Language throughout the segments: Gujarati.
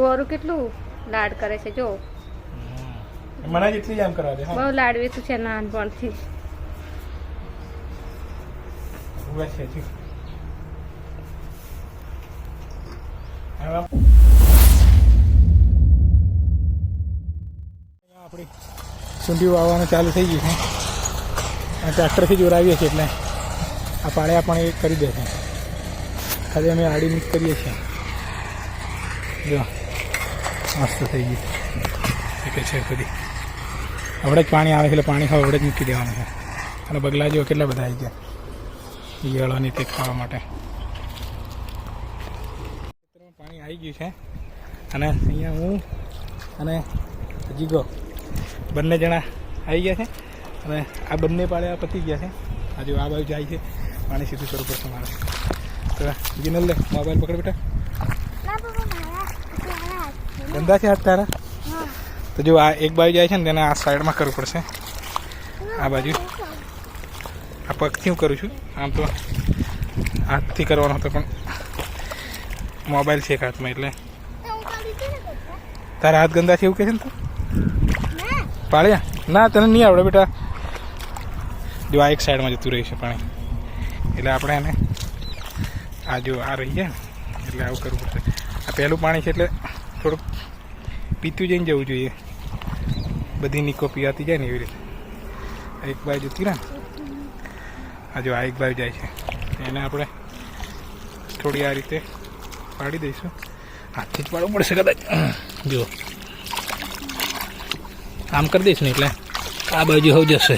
ગોરું કેટલું લાડ કરે છે જો. મને જેટલી જ આમ કરવા દે બહુ લાડવી તું છે નાનપણથી. આપણી સુંડી વાવવાનું ચાલુ થઈ ગયું છે. ટ્રેક્ટરથી જોડાવીએ છીએ એટલે આ પાળ્યા પણ એ કરી દે છે. ખાલી અમે આડી મિક્સ કરીએ છીએ. જો. મસ્ત થઈ ગયું. એક છે બધી આપણે જ પાણી આવે છે, એટલે પાણી હવડે જ મૂકી દેવાનું છે. અને બગલા જેવો કેટલા બધા આવી ગયા. ઈયળોની તે ખાવા માટે. પાણી આવી ગયું છે. અને અહીંયા હું અને જીગો બંને જણા આવી ગયા છે. અને આ બંને પાળ્યા પતી ગયા છે. હજુ આ બાજુ જાય છે. પાણી સીધું કરવું પડશે મારે તો, જીનલ લે, મોબાઈલ પકડ બેટા. ગંદા છે હાથ તારા તો જો આ એક બાજુ જાય છે ને તેને આ સાઈડમાં કરવું પડશે. આ બાજુ. આ પગથી હું કરું છું. આમ તો હાથથી કરવાનો હતો પણ મોબાઈલ છે એક હાથમાં એટલે. તારા હાથ ગંદા છે એવું કહે છે ને તું? પાળ્યા ના તને નહીં આવડે બેટા. જો આ એક સાઈડમાં જતું રહ્યું છે પાણી. એટલે આપણે એને આ જો આ રહી જાય એટલે આવું કરવું પડશે. આ પહેલું પાણી છે એટલે થોડુંક પીતું જઈને જવું જોઈએ. બધી નીકો પીવાતી જાય ને એવી રીતે. એક બાજુ જતી ને. આ જો આ એક બાજુ જાય છે. એને આપણે થોડી આ રીતે પાડી દઈશું. હાથથી જ પાડવું પડશે કદાચ. જુઓ આમ કરી દઈશ ને એટલે આ બાજુ હવે જશે.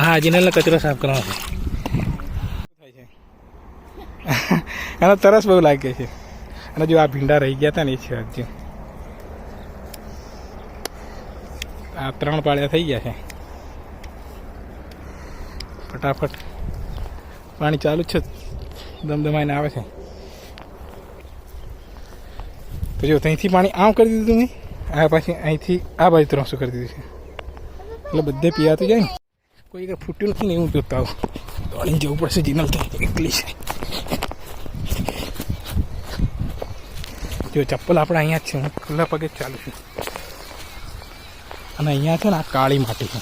હા જીનલને કચરો સાફ કરવાનો છે. એનો તરસ બહુ લાગે છે. અને જો આ ભીંડા રહી ગયા હતા ને એ છે હજી. આ ત્રણ પાળ્યા થઈ ગયા છે. ફટાફટ પાણી ચાલુ જ છે. ધમધમાઈને આવે છે. તો જો ત્યાંથી પાણી આમ કરી દીધું મેં, આ પાછી અહીંથી આ બાજુ ત્રણસો કરી દીધું છે. એટલે બધે પીવાતું જાય ને. કોઈ ફૂટ્યું નથી ને એવું જોતા આવું દોડીને જવું પડશે જીનલ તો એકલી છે. જો ચપ્પલ આપણે અહીંયા જ છે, હું ખુલ્લા પગે જ ચાલું છું. અને અહીંયા છે ને આ કાળી માટી છે.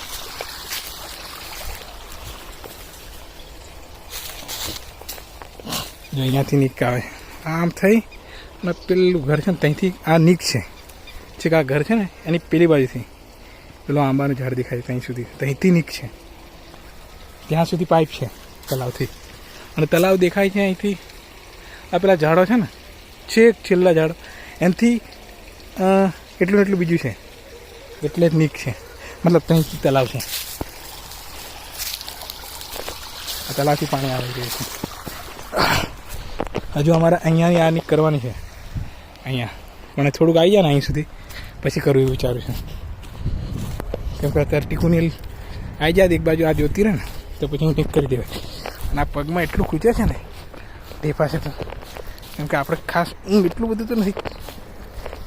અહીંયાથી નીક આવે. આમ થઈ અને પેલું ઘર છે ને ત્યાંથી આ નીક છે. છે કે આ ઘર છે ને, એની પેલી બાજુથી. પેલું આંબાનું ઝાડ દેખાય ત્યાં સુધી. ત્યાંથી નીક છે. ત્યાં સુધી પાઇપ છે તલાવથી અને તલાવ દેખાય છે અહીંથી. આ પેલા ઝાડો છે ને છેક છેલ્લા ઝાડ. એનાથી એટલું એટલું બીજું છે? એટલે જ નીક છે. મતલબ ત્યાંથી તલાવ છે. તલાવથી પાણી આવી રહ્યું છે હજુ અમારે અહીંયાની આ નીક કરવાની છે. અહીંયા. પણ થોડુંક આવી જાય ને અહીં સુધી. પછી કરવું એવું વિચારું છું. કેમ કે અત્યારે ટીકુની આવી જાય એક બાજુ આ જોતી રહે ને, તો પછી હું ટીક કરી દેવાય. અને આ પગમાં એટલું ખૂંચે છે ને તે પાસે તો કેમ કે આપણે ખાસ હું એટલું બધું તો નથી.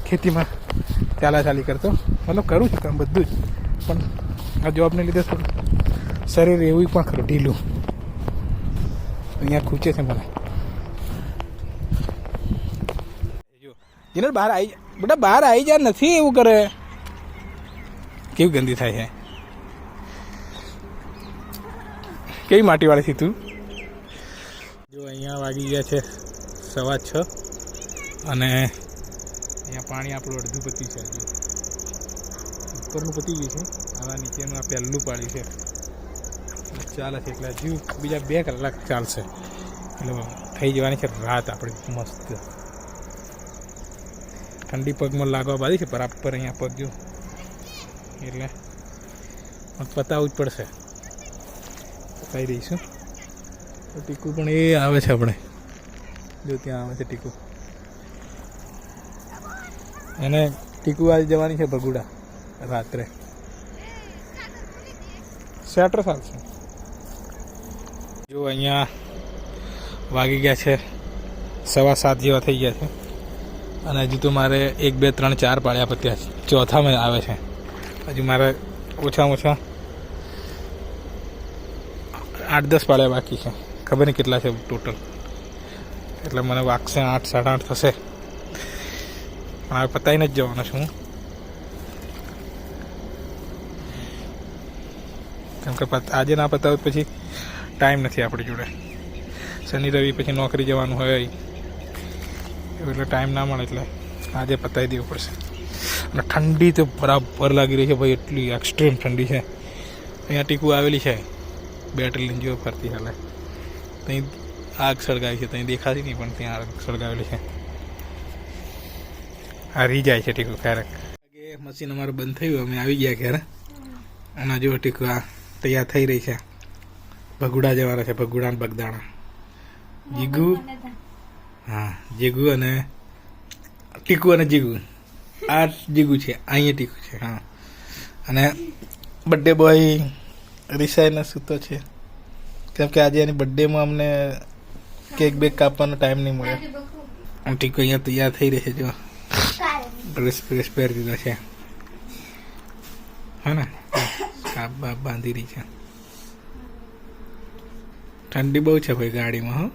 ખેતીમાં ચાલા ચાલી કરતો. મતલબ કરું છું કામ બધું જ. પણ આ જોબને લીધે થોડું શરીર એવું પણ ખરું, ઢીલું. અહીંયા ખૂચે છે મને. જીનલ બહાર આવી બેટા બહાર આવી જાય નથી એવું કરે. કેવી ગંદી થાય છે કેવી માટીવાળી થી તું? જો, અહીંયા વાગી ગયા છે સવા છ. અને અહીંયા પાણી આપણું અડધું પતી છે. હજુ ઉપરનું પતી ગયું છે. આવા નીચેનું આ પહેલું પાણી છે. ચાલે છે એટલે હજુ બીજા બે કલાક ચાલશે. એટલે થઈ જવાની છે રાત આપણી મસ્ત. ઠંડી પગમાં લાગવા બાધી છે, બરાબર અહીંયા પગ જો. એટલે પતાવવું જ પડશે. પતાવી દઈશું. ટીકું પણ એ આવે છે આપણે. જો ત્યાં આવે છે ટીકું. એને ટીકું આજે જવાની છે ભગુડા, રાત્રે. સ્વેટર ચાલશે જો અહીંયા વાગી ગયા છે, સવા સાત જેવા થઈ ગયા છે. અને હજુ તો મારે એક, બે, ત્રણ, ચાર પાડ્યા પત્યા છે. ચોથામાં આવે છે. હજુ મારે ઓછામાં ઓછા આઠ, દસ પાડ્યા બાકી છે. ખબર નહીં કેટલા છે ટોટલ એટલે મને વાગશે આઠ, સાડા આઠ થશે. પણ હવે પતાવીને જ જવાનો છું કેમ કે આજે ના પતાવ પછી ટાઈમ નથી આપણી જોડે. શનિ, રવિ પછી નોકરી જવાનું હોય. એટલે ટાઈમ ના મળે એટલે આજે પતાવી દેવું પડશે. અને ઠંડી તો બરાબર લાગી રહી છે ભાઈ, એટલી એક્સ્ટ્રીમ ઠંડી છે. અહીંયા ટીકુ આવેલી છે. બેટરી લઈને ફરતી હાલે. ત્યાં આગ સળગાવી છે ત્યાં દેખાતી નહીં પણ ત્યાં આગ સળગાવેલી છે. આ રી જાય છે ટીકું ક્યારેક. મશીન અમારું બંધ થયું, અમે આવી ગયા ક્યારે અને જો ટીકું આ તૈયાર થઈ રહી છે. ભગુડા જવાના છે, ભગુડા અને બગદાણા. જીગુ? હા, જીગુ અને ટીકુ અને જીગુ. આ જીગુ છે, અહીંયા ટીકુ છે, હા. અને બર્થડે બોય રિસાઈને સૂતો છે. કેમ કે આજે એની બર્થડેમાં અમને કેક બેક કાપવાનો ટાઈમ નહીં મળે. ટીકો અહીંયા તૈયાર થઈ રહી છે જો. ડ્રેસ ડ્રેસ પહેરી દીધો છે. હે ને? કાપ બાપ બાંધી રહી છે. ઠંડી બહુ છે ભાઈ ગાડીમાં હો.